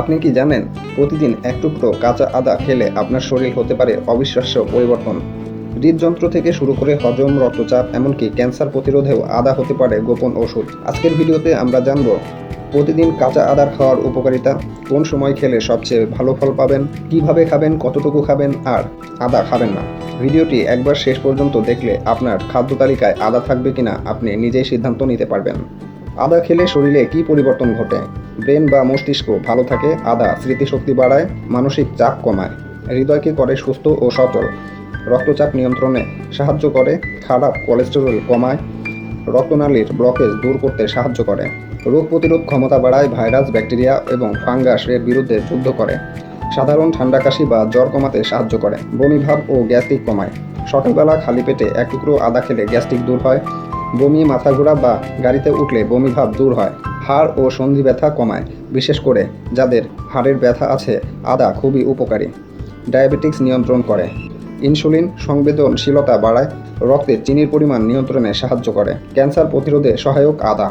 আপনি কি জানেন, প্রতিদিন এক টুকরো কাঁচা আদা খেলে আপনার শরীর হতে পারে অবিশ্বাস্য পরিবর্তন? হৃদযন্ত্র থেকে শুরু করে হজম রক্তচাপ, এমনকি ক্যান্সার প্রতিরোধেও আদা হতে পারে গোপন ওষুধ। আজকের ভিডিওতে আমরা জানব, প্রতিদিন কাঁচা আদার খাওয়ার উপকারিতা, কোন সময় খেলে সবচেয়ে ভালো ফল পাবেন, কীভাবে খাবেন, কতটুকু খাবেন, আর আদা খাবেন না। ভিডিওটি একবার শেষ পর্যন্ত দেখলে আপনার খাদ্য তালিকায় আদা থাকবে কিনা আপনি নিজেই সিদ্ধান্ত নিতে পারবেন। আদা খেলে শরীরে কি পরিবর্তন ঘটে? ব্রেন বা মস্তিষ্ক ভালো থাকে, আদা স্মৃতিশক্তি বাড়ায়, মানসিক চাপ কমায়। হৃদয়কে করে সুস্থ ও সচল। রক্তচাপ নিয়ন্ত্রণে সাহায্য করে, খারাপ কোলেস্টেরল কমায়, রক্তনালীর ব্লকেজ দূর করতে সাহায্য করে। রোগ প্রতিরোধ ক্ষমতা বাড়ায়, ভাইরাস, ব্যাকটেরিয়া এবং ফাঙ্গাসের বিরুদ্ধে যুদ্ধ করে। সাধারণ ঠান্ডা কাশি বা জ্বর কমাতে সাহায্য করে। বমিভাব ও গ্যাস্ট্রিক কমায়। সকালবেলা খালি পেটে এক টুকরো আদা খেলে গ্যাস্ট্রিক দূর হয়। বমি মাথা ঘোরা বা গাড়িতে উঠলে বমি ভাব দূর হয়। হাড় ও সন্ধি ব্যথা কমায়, বিশেষ করে যাদের হাড়ের ব্যথা আছে, আদা খুবই উপকারী। ডায়াবেটিক্স নিয়ন্ত্রণ করে। ইনসুলিন সংবেদনশীলতা বাড়ায়, রক্তে চিনির পরিমাণ নিয়ন্ত্রণে সাহায্য করে। ক্যান্সার প্রতিরোধে সহায়ক আদা।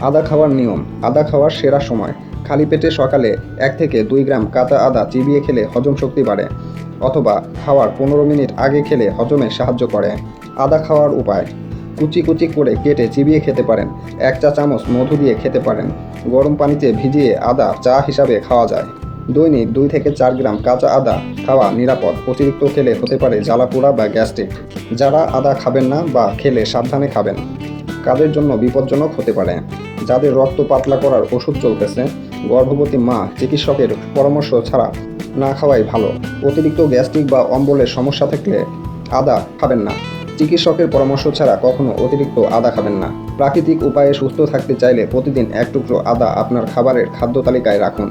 আদা খাওয়ার নিয়ম। আদা খাওয়ার সেরা সময়। খালি পেটে সকালে এক থেকে দুই গ্রাম কাঁচা আদা চিবিয়ে খেলে হজম শক্তি বাড়ে, অথবা খাওয়ার পনেরো মিনিট আগে খেলে হজমে সাহায্য করে। আদা খাওয়ার উপায়। কুচি কুচি করে কেটে চিবিয়ে খেতে পারেন। এক চা চামচ মধু দিয়ে খেতে পারেন। গরম পানিতে ভিজিয়ে আদা চা হিসাবে খাওয়া যায়। দৈনিক দুই থেকে চার গ্রাম কাঁচা আদা খাওয়া নিরাপদ। অতিরিক্ত খেলে হতে পারে জ্বালাপোড়া বা গ্যাস্ট্রিক। যারা আদা খাবেন না বা খেলে সাবধানে খাবেন। কাদের জন্য বিপজ্জনক হতে পারে। যাদের রক্ত পাতলা করার ওষুধ চলতেছে, গর্ভবতী মা, চিকিৎসকের পরামর্শ ছাড়া না খাওয়াই ভালো। অতিরিক্ত গ্যাস্ট্রিক বা অম্বলের সমস্যা থাকলে আদা খাবেন না। চিকিৎসকের পরামর্শ ছাড়া কখনো অতিরিক্ত আদা খাবেন না। প্রাকৃতিক উপায়ে সুস্থ থাকতে চাইলে প্রতিদিন এক টুকরো আদা আপনার খাবারের খাদ্য তালিকায় রাখুন।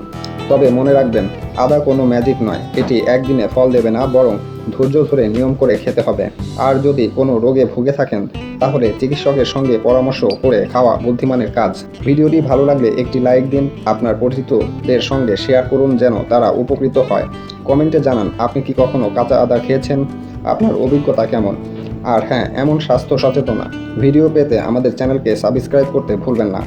তবে মনে রাখবেন, আদা কোনো ম্যাজিক নয়, এটি একদিনে ফল দেবে না, বরং ধৈর্য ধরে নিয়ম করে খেতে হবে। আর যদি কোনো রোগে ভুগে থাকেন, তাহলে চিকিৎসকের সঙ্গে পরামর্শ করে খাওয়া বুদ্ধিমানের কাজ। ভিডিওটি ভালো লাগলে একটি লাইক দিন, আপনার পরিচিতদের সঙ্গে শেয়ার করুন যেন তারা উপকৃত হয়। কমেন্টে জানান, আপনি কি কখনো কাঁচা আদা খেয়েছেন? আপনার অভিজ্ঞতা কেমন? আর হ্যাঁ এমন স্বাস্থ্য সচেতনা ভিডিও পেতে আমাদের চ্যানেলকে সাবস্ক্রাইব করতে ভুলবেন না।